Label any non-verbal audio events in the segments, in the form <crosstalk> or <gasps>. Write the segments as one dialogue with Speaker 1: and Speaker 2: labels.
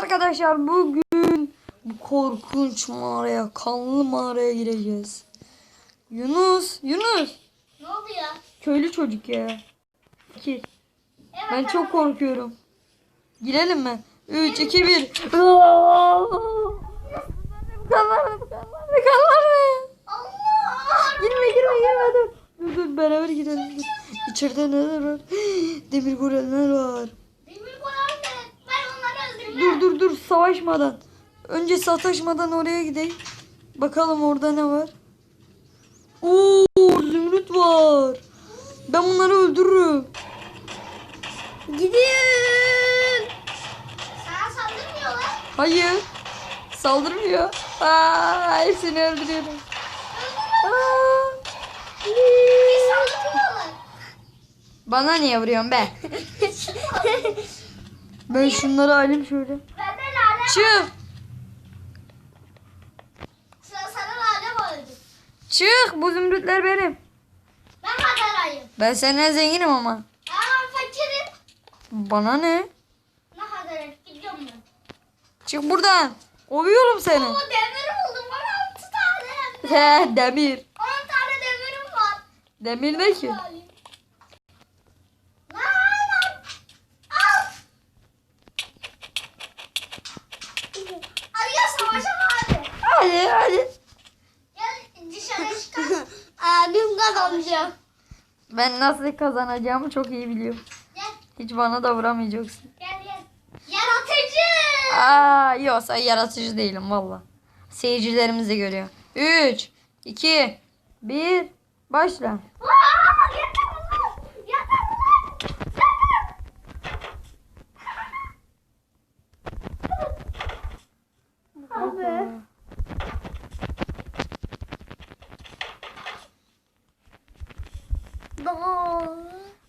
Speaker 1: Arkadaşlar bugün bu korkunç mağaraya, kanlı mağaraya gireceğiz. Yunus, Yunus.
Speaker 2: Ne oldu ya?
Speaker 1: Köylü çocuk ya. Fikir.
Speaker 2: Evet,
Speaker 1: Ben çok korkuyorum. Girelim mi? 3, 2, 1. Kanlar, kanlar, kanlar.
Speaker 2: Allah!
Speaker 1: Girme, girme, girme. Dur, dur, dur beraber girelim. İçeride neler var? <gasps> Demir golemler var.
Speaker 2: Demir koyan ne? Ben onları öldürmem.
Speaker 1: Dur dur dur savaşmadan. Önce sataşmadan oraya gidelim. Bakalım orada ne var. Oo zümrüt var. Ben bunları öldürürüm. Gidin.
Speaker 2: Sana saldırmıyorlar.
Speaker 1: Hayır. Saldırmıyor. Aa, hepsini öldürüyorum. Aa. Bana niye vuruyorsun be? <laughs> Ben şunları alayım şöyle. Çık. Çık. Bu zümrütler benim.
Speaker 2: Ben Hadarayım.
Speaker 1: Ben senden zenginim ama.
Speaker 2: Ben fakirim.
Speaker 1: Bana ne?
Speaker 2: Ne Hadarayım? Gidiyorum ben.
Speaker 1: Çık buradan. Kovuyorum seni.
Speaker 2: Oo demir buldum. Bana 6 tane hem de.
Speaker 1: He demir.
Speaker 2: 10 tane demirim var.
Speaker 1: Demir ne ki?
Speaker 2: Lan lan. Al. Hadi gel savaşalım hadi.
Speaker 1: Hadi hadi.
Speaker 2: Gel dışarı çıkalım. Abim kazanacağım.
Speaker 1: Ben nasıl kazanacağımı çok iyi biliyorum.
Speaker 2: Gel
Speaker 1: Hiç bana da vuramayacaksın.
Speaker 2: gel gel. Yaratıcı.
Speaker 1: Aa yoksa yaratıcı değilim valla. Seyircilerimiz de görüyor. 3, 2, 1, başla.
Speaker 2: Aa,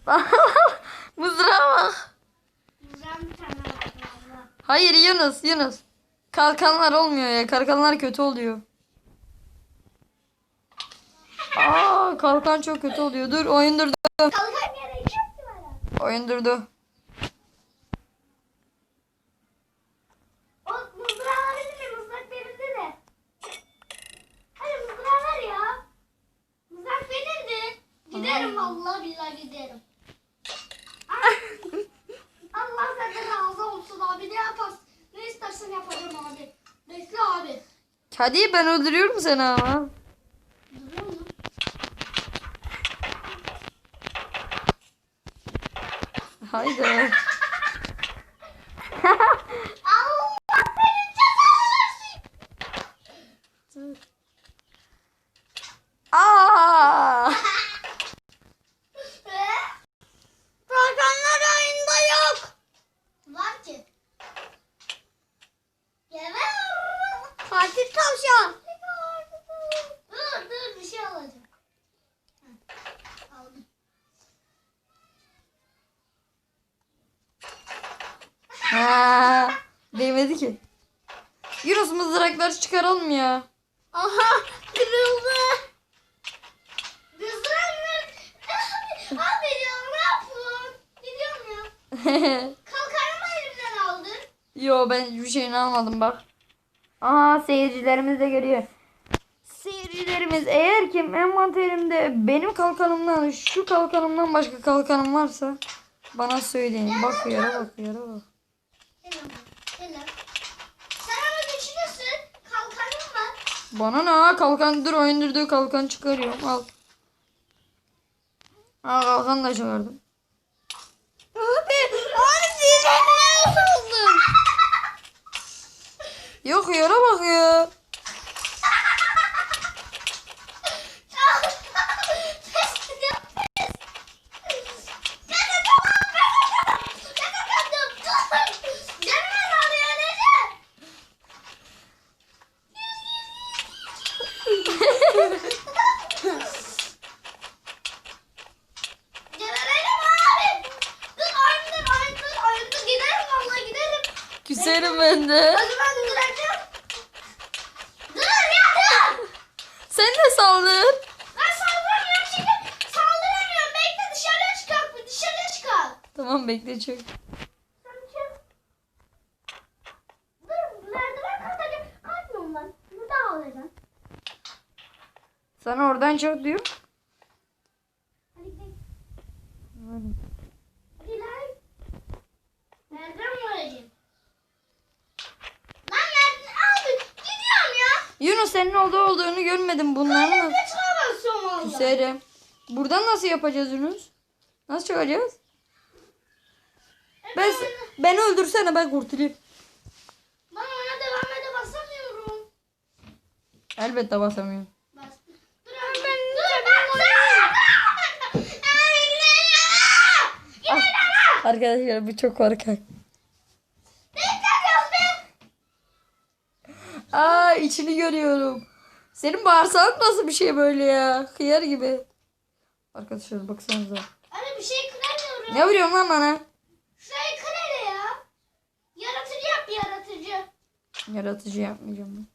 Speaker 2: <laughs>
Speaker 1: Mızrağa bak. Hayır Yunus Yunus. Kalkanlar olmuyor ya. Kalkanlar kötü oluyor. Aa kalkan çok kötü oluyor. Dur oyun durdu.
Speaker 2: Kalkan yere iki yaptı bana.
Speaker 1: Oyun durdu.
Speaker 2: O mızrağı verir mi? Mızrak benimdi de. Hayır mızrağı ver ya. Mızrak benimdi. Giderim vallahi billahi giderim. Ay. Allah senden razı olsun abi. Ne yaparsın? Ne istersen yaparım abi. Bekle abi.
Speaker 1: Hadi ben öldürüyorum seni ama. Haydi.
Speaker 2: Allah senin cezanı versin.
Speaker 1: Aa!
Speaker 2: Kalkanlar oyunda yok. Var ki. Geber. Fatih tavşan. Dur dur bir şey alacağım. Heh, Aldım.
Speaker 1: Ha, değmedi ki. Yunus mızrakları çıkaralım ya.
Speaker 2: Aha kırıldı. Kızlar Abi ya ne yapıyorsun? Gidiyorum ya. <laughs> Kalkanımı elimden aldın.
Speaker 1: Yo ben hiçbir şeyini almadım bak. Aa seyircilerimiz de görüyor. Seyircilerimiz eğer ki envanterimde benim kalkanımdan şu kalkanımdan başka kalkanım varsa bana söyleyin. Bak yere bak yere bak.
Speaker 2: Sen ama güçlüsün. Kalkanın var.
Speaker 1: Bana ne kalkan dur oyun durduğu kalkan çıkarıyorum al. Aa kalkan da çıkardım.
Speaker 2: Abi
Speaker 1: Keserim ben de. Duracağım.
Speaker 2: Dur ya dur.
Speaker 1: Sen de saldır.
Speaker 2: Ben saldıramıyorum şimdi. Saldıramıyorum. Bekle dışarıya çıkar. Dışarıya çıkar.
Speaker 1: Tamam bekle
Speaker 2: çık.
Speaker 1: Sana oradan çok diyor. Görmedim
Speaker 2: çıkamazsın valla.
Speaker 1: Küserim. Buradan nasıl yapacağız Yunus? Nasıl çıkacağız? Ben, beni öldürsene ben kurtulayım.
Speaker 2: Ben ona devam ede basamıyorum.
Speaker 1: Elbette basamıyorum.
Speaker 2: Gidelim.
Speaker 1: Arkadaşlar bu çok korkak. Aa içini görüyorum. Senin bağırsağın nasıl bir şey böyle ya? Hıyar gibi. Arkadaşlar baksanıza.
Speaker 2: Abi bir şey kıramıyorum.
Speaker 1: Ne vuruyorsun lan bana?
Speaker 2: Şurayı kır hele ya. Yaratıcı yap yaratıcı.
Speaker 1: Yaratıcı yapmayacağım ben.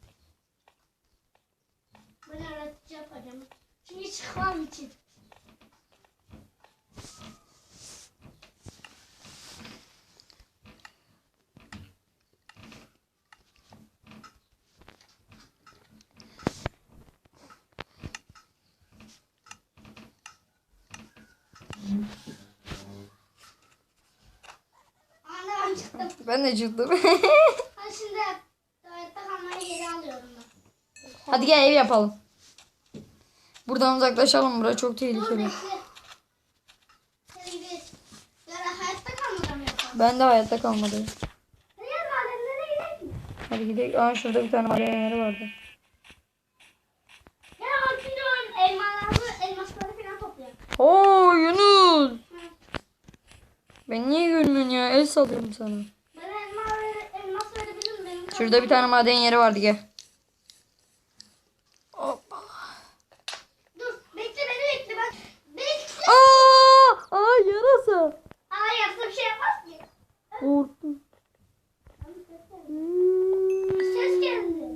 Speaker 2: Ben yaratıcı yapacağım. Çünkü çıkmam için. Anne ben çıktım.
Speaker 1: Ben de çıktım.
Speaker 2: Ben şimdi hayatta kalmayı geri alıyorum ben.
Speaker 1: Hadi gel ev yapalım. Buradan uzaklaşalım. Bura çok
Speaker 2: Dur
Speaker 1: tehlikeli.
Speaker 2: bekle. Hayatta kalmadan yapalım.
Speaker 1: Ben de hayatta kalmadım.
Speaker 2: Nereye madem nereye gidelim?
Speaker 1: Hadi gidelim. Aa şurada bir tane maden yeri vardı.
Speaker 2: Ya o şimdi o elmaları, elmasları falan toplayalım.
Speaker 1: Oo Yunus. Ben niye görmüyorsun ya? El sallıyorum sana. Şurada bir tane maden yeri vardı gel. Hoppa.
Speaker 2: Dur bekle beni bekle ben. Bekle.
Speaker 1: Aa! Aa yarasa.
Speaker 2: Aa yapsa bir şey yapmaz ki.
Speaker 1: Korktum.
Speaker 2: Bir ses geldi.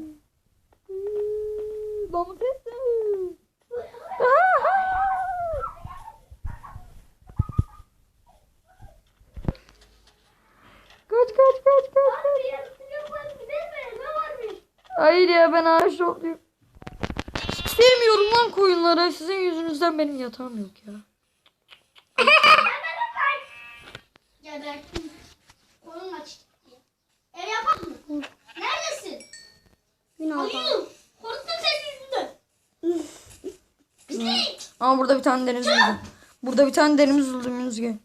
Speaker 1: Domates de. Kaç kaç kaç kaç.
Speaker 2: Abi yaratıcı var gidelim mi? Ne varmış?
Speaker 1: Hayır ya topluyorum. Sevmiyorum lan koyunları. Sizin yüzünüzden benim yatağım yok ya.
Speaker 2: Gebertim. Açık diye. Ev yapalım mı? Neredesin? Ayı. Korktum senin yüzünden. Pislik.
Speaker 1: Ama burada bir tane deniz buldum. Burada bir tane deniz buldum gel.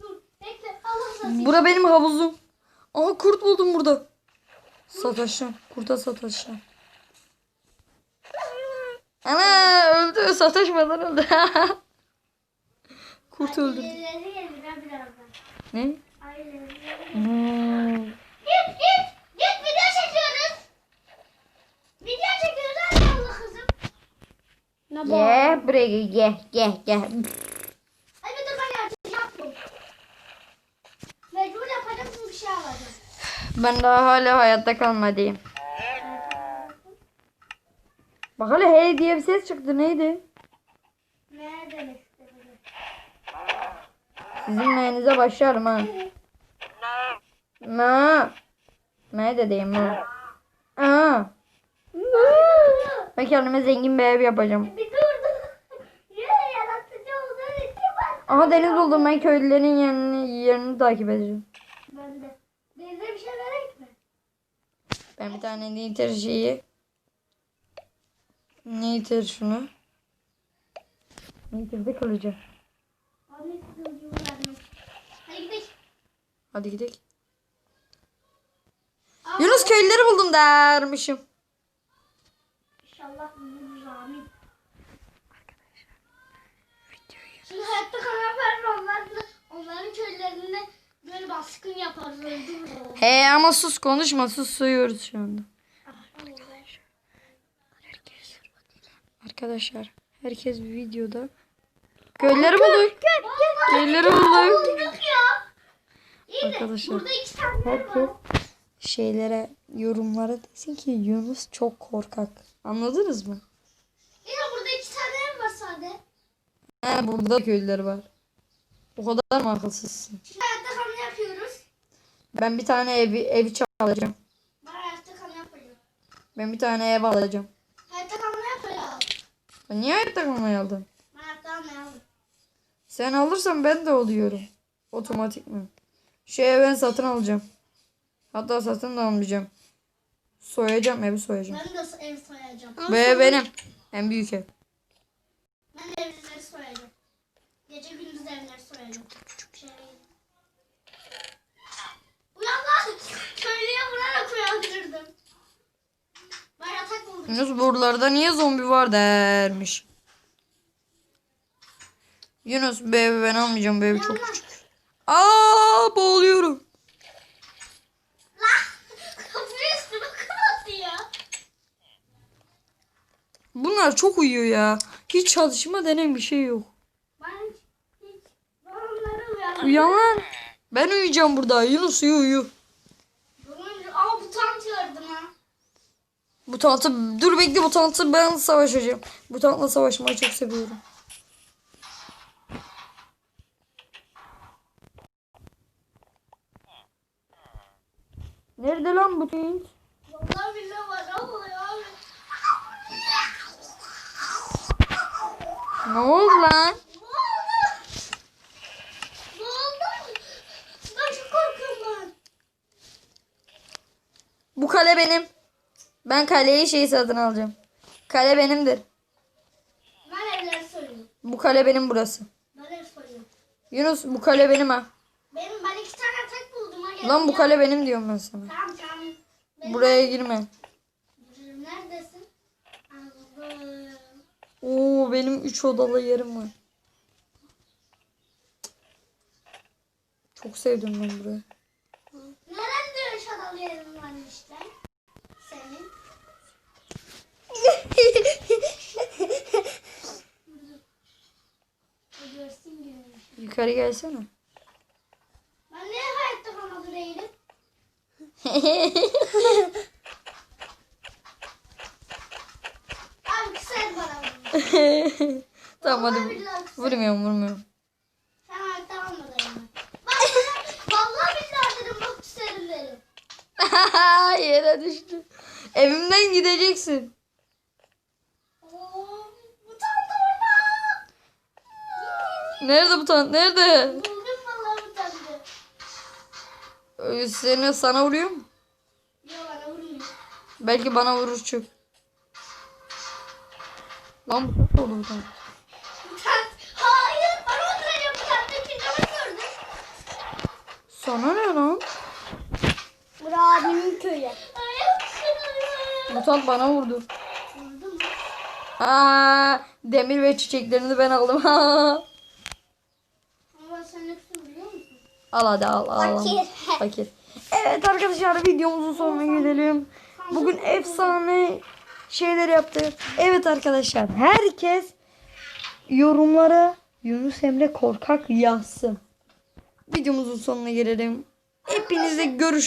Speaker 2: Dur bekle. Allah razı
Speaker 1: Bura benim havuzum. Aa kurt buldum burada. Sataşacağım. Kurta sataşacağım. Ana öldü. Sataşmadan öldü. <laughs> kurt öldü. Ne? Hmm.
Speaker 2: Git git. Git video çekiyoruz. Video çekiyoruz. Hadi Allah kızım.
Speaker 1: Gel buraya gel gel gel gel.
Speaker 2: Hadi dur ben artık yaptım. Mecbur yapacağım çünkü bir şey alacağım.
Speaker 1: Ben daha hala hayatta kalmadayım. Bak hele hey diye bir ses çıktı neydi?
Speaker 2: Nereden istedim?
Speaker 1: Sizin neyinize başlarım ha. Ma. Ne dediğim ma. Aa. Ben kendime zengin bir ev yapacağım.
Speaker 2: Bir dur dur. Yine yaratıcı olduğun için bak.
Speaker 1: Aha deniz buldum ben köylülerin yerini, yerini takip edeceğim.
Speaker 2: Ben de. Denize bir şey verek mi?
Speaker 1: Ben bir tane niter şeyi. Niter şunu. Niter de kılıcı.
Speaker 2: Hadi gidelim.
Speaker 1: Hadi gidelim.
Speaker 2: Aa,
Speaker 1: Yunus köylüleri buldum dermişim.
Speaker 2: İnşallah buluruz amin. Şimdi hayatta kalan onlar onların köylerinde böyle baskın yaparız öldürürüz.
Speaker 1: He ama sus konuşma sus suyuyoruz şu anda. Arkadaşlar herkes bir videoda. Bulduk
Speaker 2: ya. İyi de
Speaker 1: Arkadaşlar,
Speaker 2: burada iki tane
Speaker 1: Herkes şeylere yorumlara desin ki Yunus çok korkak. Anladınız mı?
Speaker 2: De burada iki tane var sade.
Speaker 1: He burada köylüler var. O kadar mı akılsızsın?
Speaker 2: Hayatta kalma yapıyoruz.
Speaker 1: Ben bir tane ev, ev çalacağım.
Speaker 2: Ben hayatta kalma yapacağım.
Speaker 1: Ben bir tane ev alacağım.
Speaker 2: Yapacağım.
Speaker 1: Niye hayatta kalmayı aldın? Sen alırsan ben de oluyorum. Otomatik mi? Evi ben satın alacağım. Hatta satın da almayacağım. Soyacağım evi soyacağım.
Speaker 2: Ben de ev soyacağım.
Speaker 1: Bu ev benim. En büyük ev.
Speaker 2: Ben evleri soyacağım. Gece gündüz evleri soyacağım. Şey... Uyan lan! <laughs> Köylüye vurarak uyandırdım.
Speaker 1: Yunus buralarda niye zombi var dermiş. Yunus evi ben almayacağım. Ev çok küçük. Aa boğuluyorum. Bunlar çok uyuyor ya. Hiç çalışma denen bir şey yok.
Speaker 2: Ben hiç uyandım.
Speaker 1: Uyan lan. Ben uyuyacağım burada. Yunus uyu uyu.
Speaker 2: Durunca- Aa bu tam gördüm ha.
Speaker 1: Bu tantı dur bekle bu tantı ben savaşacağım. Bu tantla savaşmayı çok seviyorum. Nerede lan bu tint?
Speaker 2: Vallahi billahi var oluyor abi?
Speaker 1: Ne oldu lan? Bu kale benim. Ben kaleyi şey satın alacağım. Kale benimdir.
Speaker 2: Ben evleri.
Speaker 1: Bu kale benim burası.
Speaker 2: Ben ev.
Speaker 1: Yunus bu kale benim ha.
Speaker 2: Benim ben iki tane tek buldum ha.
Speaker 1: Lan bu kale benim diyorum ben sana.
Speaker 2: Tamam tamam. Benim-
Speaker 1: Buraya girme.
Speaker 2: Neredesin? Anladım.
Speaker 1: Oo benim 3 odalı yerim var. Çok sevdim ben burayı.
Speaker 2: Nerede şadalı yerin var işte? Senin. Bu görsün gününü.
Speaker 1: Yukarı gelsene.
Speaker 2: Ben niye hayatta kalmadı değilim? Abi el bana vurma. <laughs>
Speaker 1: tamam hadi.
Speaker 2: Kısa.
Speaker 1: Vurmuyorum vurmuyorum.
Speaker 2: Sen hayatta kalmadın ama. Bak sana vallahi billahi dedim bak kısa el derim.
Speaker 1: Yere düştü. Evimden gideceksin.
Speaker 2: Oo, bu tam da orada.
Speaker 1: Nerede bu tan? Nerede?
Speaker 2: Buldum vallahi bu tam da.
Speaker 1: Ee, Seni sana vuruyor mu?
Speaker 2: Yok bana vurmuyor.
Speaker 1: Belki bana vurur çok. Lan bu ne oldu bu tan?
Speaker 2: Bu tam. Hayır bana öldüreceğim bu tam. Bir canı gördüm.
Speaker 1: Sana ne lan?
Speaker 2: Bura abimin köyü.
Speaker 1: Mutant bana vurdu.
Speaker 2: Vurdum mu?
Speaker 1: Aa, demir ve çiçeklerini ben aldım. <laughs>
Speaker 2: Ama sen yoksun biliyor musun?
Speaker 1: Al hadi al al. al.
Speaker 2: Fakir.
Speaker 1: Fakir. Evet arkadaşlar videomuzun sonuna gelelim. Bugün efsane şeyler yaptık. Evet arkadaşlar herkes yorumlara Yunus Emre korkak yazsın. Videomuzun sonuna gelelim. Hepinize görüş